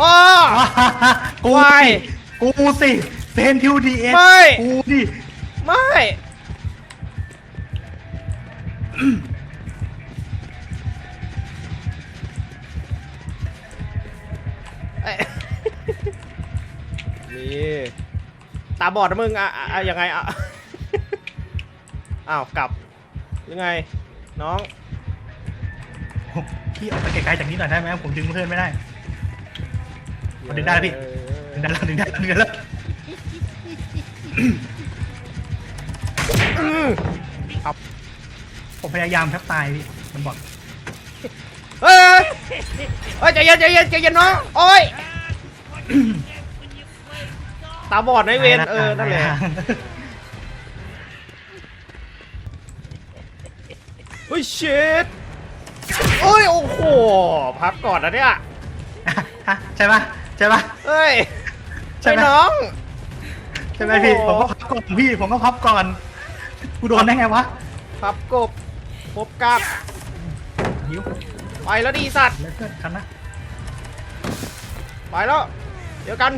อ้อ กูไม่ สิกูสิเซนทิวดีเอสไม่กูดิไม่เอ้ยนี่ตาบอดนะมึงอะอะอะยังไงอะอ้าวกลับ ยังไง น้อง พี่ออกไปไกลๆจากนี้หน่อยได้ไหมผมดึงเพื่อนไม่ได้ ดึงได้แล้วพี่ดึงได้แล้วดึงได้แล้วดึงได้แล้วอืมผมพยายามแทบตายพี่มันบอกเฮ้ยเฮ้ยใจเย็นใจเย็นใจเย็นน้องโอ้ยตาบอดในะเวนเออนั่นแหละเฮ้ยเชดเอ้ยโอ้โหพักก่อนนะเนี่ยฮะใช่ปะ ใช่ปะเฮ้ยใช่ใช่ไหมน้อง ใช่ไหมพี่โอ้ผมโห ก็พับก่อนพี่ ผมก็พับก่อน กูโดนได้ไงวะ พับกบพบกับหิวไปแล้วดีสัตว์แล้วเพื่อนคันนะ ไปแล้ว เดี๋ยวกัน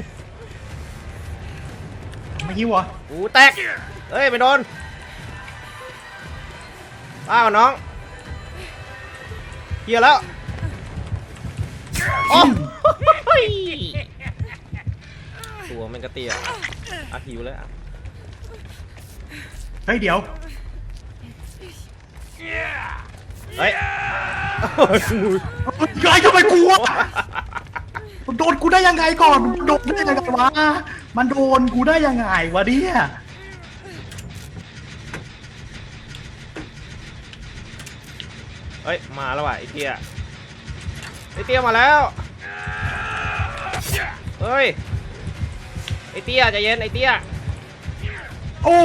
ไม่หิวเหรอหูแตกเฮ้ยไม่โดนอ้าวน้องเฮียแล้วโอ้ย ตัวมันกระเตียอะหิวแล้วอะเฮ้ยเดี๋ยว เฮ้ยเฮ้ยทำไมกูอะมันโดนกูได้ยังไงก่อนมันโดนได้ยังไงวะ มันโดนกูได้ยังไงวะเนี่ยเฮ้ย มาแล้วว่ะไอเตี้ยไอเตี้ยมาแล้ว เฮ้ย ไอเตี้ยใจเย็นไอเตี้ย โอ้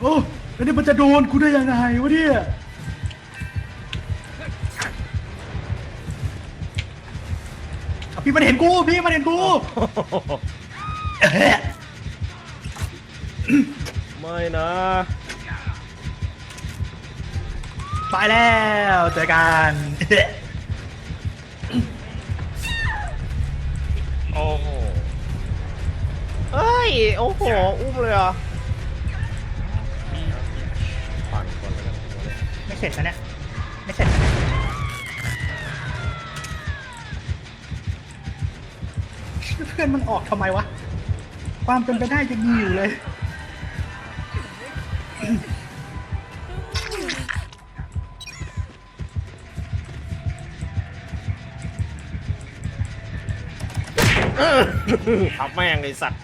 โอ้แล้วนี่มันจะโดนกูได้ยังไงวะเนี่ยเอาพี่มันเห็นกูพี่มันเห็นกูเอ๊ะไม่นะไปแล้วเจอกัน โอ้โหเฮ้ย โอ้โห อุ้มเลยเหรอปั่นก่อนแล้วกันไม่เสร็จนะเนี่ยไม่เสร็จนะเนี่ยเพื่อนมันออกทำไมวะ ความเป็นไปได้จะมีอยู่เลย ทับแม่งเลยสัตว์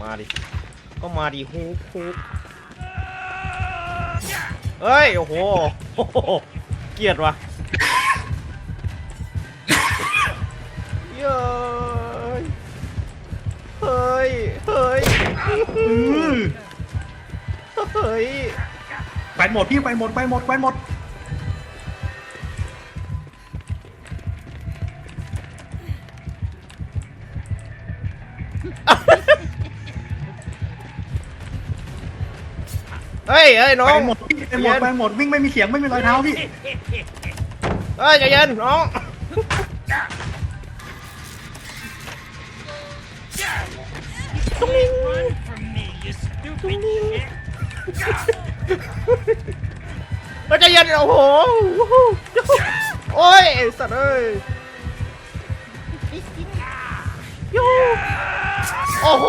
มาดิ ก็มาดิฮูกฮูกเฮ้ยโอ้โหโอ้โห เกลียดว่ะเย้ยเฮ้ย เฮ้ยอือเฮ้ย ไปหมดพี่ไปหมดไปหมดไปหมด เฮ้ยเฮ้ยน้อไปงหมดพี่ไปหมดไปหมดวิ่งไม่มีเสียงไม่มีรอยเท้าพี่เฮ้ยใจเย็นน้อง Run from me, you stupid shit! เฮ้ยใจเย็นโอ้โหโอ้ยไอ้สัตว์เอ้ยยูโอ้โห